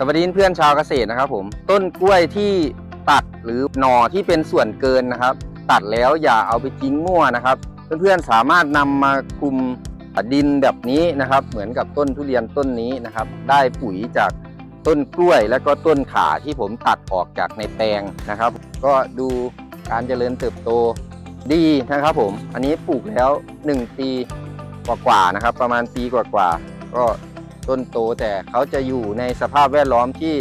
สวัสดีเพื่อนชาวเกษตรนะครับผมต้นกล้วยที่ตัดหรือหน่อที่เป็นส่วนเกินนะครับ ตัดแล้วอย่าเอาไปทิ้งมั่วนะครับ เพื่อนๆสามารถนำมาคลุมดินแบบนี้นะครับ เหมือนกับต้นทุเรียนต้นนี้นะครับ ได้ปุ๋ยจากต้นกล้วยและก็ต้นขาที่ผมตัดออกจากในแปลงนะครับ ก็ดูการเจริญเติบโตดีนะครับผม อันนี้ปลูกแล้ว 1 ปีกว่าๆนะครับ ประมาณปีกว่าๆก็ ต้นโตแต่เขาจะอยู่ในสภาพแวดล้อมที่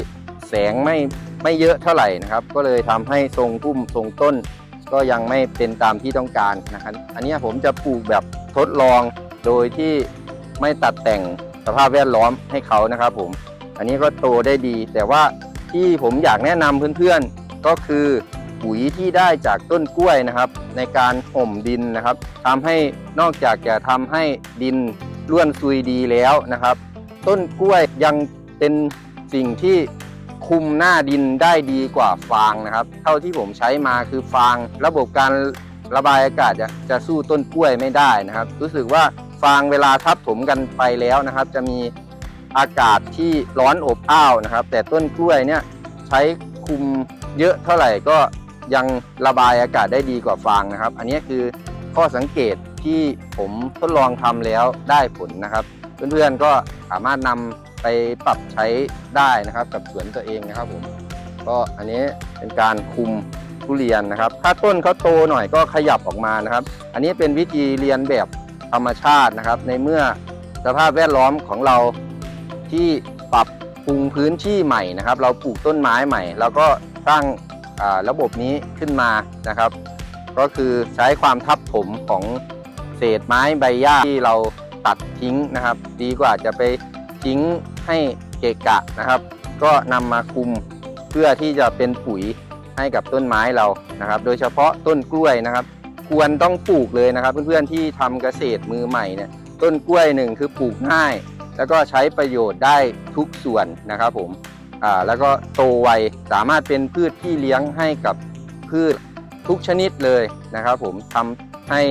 แสงไม่ไม่เยอะเท่าไหร่นะครับ ก็เลยทำให้ทรงพุ่มทรงต้น ก็ยังไม่เป็นตามที่ต้องการนะครับ อันนี้ผมจะปลูกแบบทดลองโดยที่ไม่ตัดแต่งสภาพแวดล้อมให้เขานะครับผม อันนี้ก็โตได้ดี แต่ว่าที่ผมอยากแนะนำเพื่อนๆก็คือปุ๋ยที่ได้จากต้นกล้วยนะครับ ในการห่มดินนะครับทำให้นอกจากจะทำให้ดินร่วนซุยดีแล้วนะครับ ต้นกล้วยยังเป็นสิ่งที่คุมหน้าดินได้ดีกว่าฟางนะครับ เท่าที่ผมใช้มาคือฟาง ระบบการระบายอากาศจะจะสู้ต้นกล้วยไม่ได้นะครับ รู้สึกว่าฟางเวลาทับถมกันไปแล้วนะครับ จะมีอากาศที่ร้อนอบอ้าวนะครับ แต่ต้นกล้วยเนี่ยใช้คุมเยอะเท่าไหร่ก็ยังระบายอากาศได้ดีกว่าฟางนะครับ อันนี้คือข้อสังเกตที่ผมทดลองทำแล้วได้ผลนะครับ เพื่อนๆก็สามารถนำไปปรับใช้ได้นะครับ กับสวนตัวเองนะครับผมก็อันนี้เป็นการคุมทุเรียนนะครับ ถ้าต้นเขาโตหน่อยก็ขยับออกมานะครับ อันนี้เป็นวิธีเรียนแบบธรรมชาตินะครับ ในเมื่อสภาพแวดล้อมของเราที่ปรับปรุงพื้นที่ใหม่นะครับ เราปลูกต้นไม้ใหม่แล้วก็สร้างระบบนี้ขึ้นมานะครับ ก็คือใช้ความทับถมของเศษไม้ใบหญ้าที่เรา ตัดทิ้งนะครับ ดีกว่าจะไปทิ้งให้เกะกะนะครับ ก็นำมาคุมเพื่อที่จะเป็นปุ๋ยให้กับต้นไม้เรานะครับ โดยเฉพาะต้นกล้วยนะครับ ควรต้องปลูกเลยนะครับ เพื่อนๆที่ทำเกษตรมือใหม่เนี่ยต้นกล้วยหนึ่งคือปลูกง่าย แล้วก็ใช้ประโยชน์ได้ทุกส่วนนะครับผมอ่าแล้วก็โตไวสามารถเป็นพืชที่เลี้ยงให้กับพืชทุกชนิดเลยนะครับ ผมทำให้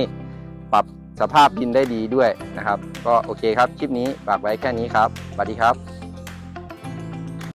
ปรับ สภาพดินได้ดีด้วยนะครับ ก็โอเคครับ คลิปนี้ฝากไว้แค่นี้ครับสวัสดีครับ